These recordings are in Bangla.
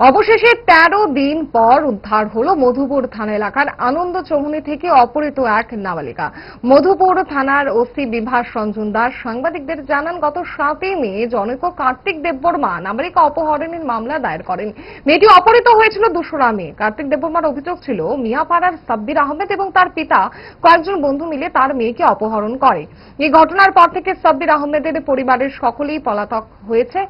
অবশেষে তেরো দিন পর উদ্ধার হলো মধুপুর থানা এলাকার আনন্দ চৌমুনি থেকে অপহৃত এক নাবালিকা। মধুপুর থানার ওসি বিভাস রঞ্জন দাস সাংবাদিকদের জানান, গত সাতই মে জনৈক কার্তিক দেববর্মা নাবালিকা অপহরণের মামলা দায়ের করেন। মেয়েটি অপহৃত হয়েছিল দুশোরা মে। কার্তিক দেববর্মার অভিযোগ ছিল, মিয়াপাড়ার সাব্বির আহমেদ এবং তার পিতা কয়েকজন বন্ধু মিলে তার মেয়েকে অপহরণ করে। এই ঘটনার পর থেকে সাব্বির আহমেদের পরিবারের সকলেই পলাতক হয়েছে।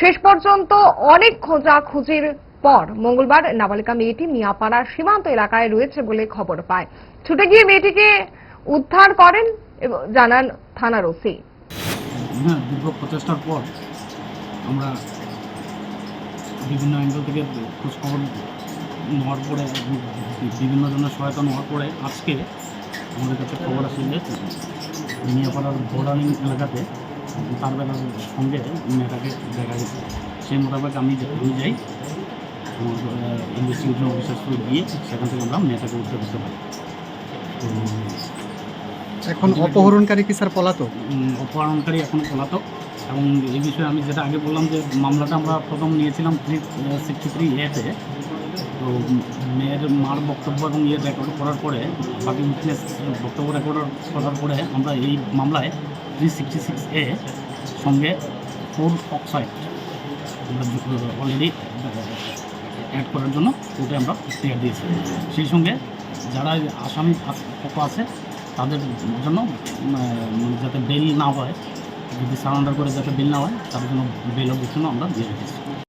শেষ পর্যন্ত অনেক খোঁজাখুঁজির পর মঙ্গলবার নাবালিকা মেয়েটি মিয়াপাড়ার সীমান্ত এলাকায় রয়েছে বলে খবর পায়। ছুটে গিয়ে মেয়েটিকে উদ্ধার করেন জানান থানার ওসি। প্রচেষ্টার পর আমরা বিভিন্ন অ্যাঙ্গেল থেকে খোঁজখবর নেওয়ার পরে, বিভিন্ন জনের সহায়তা নেওয়ার পরে আজকে আমাদের কাছে খবর আসে যে মিয়াপাড়ার বোর্ডারিং এলাকাতে তার বেলার সঙ্গে মেয়েটাকে দেখা গেছে সেই মোতাবেক আমি যে- আমি যাই ইনভেস্টিগেশন অফিসার থ্রু গিয়ে সেখান থেকে আমরা মেয়েটাকে উদ্ধার করতে পারি। তো এখন অপহরণকারী কি স্যার পলাতক? অপহরণকারী এখন পলাতক। এবং এই বিষয়ে আমি যেটা আগে বললাম যে মামলাটা আমরা প্রথম নিয়েছিলাম থ্রি সিক্সটি থ্রি এতে তো। মেয়ের মার বক্তব্য এবং ইয়ে রেকর্ড করার পরে বাকি উইটনেস বক্তব্য রেকর্ড করার পরে আমরা এই মামলায় থ্রি সিক্সটি সিক্স এ সঙ্গে ফোর অক্সাইড অলরেডি অ্যাড করার জন্য ওটা আমরা ইস্তেহার দিয়েছি। সেই সঙ্গে যারা আসামি আস- পক্ষ আছে তাদের জন্য উম, যাতে বেল না হয় যদি সারান্ডার করে যাতে বেল না হয় তাদের জন্য বেল অবজেকশনও আমরা দিয়ে রেখেছি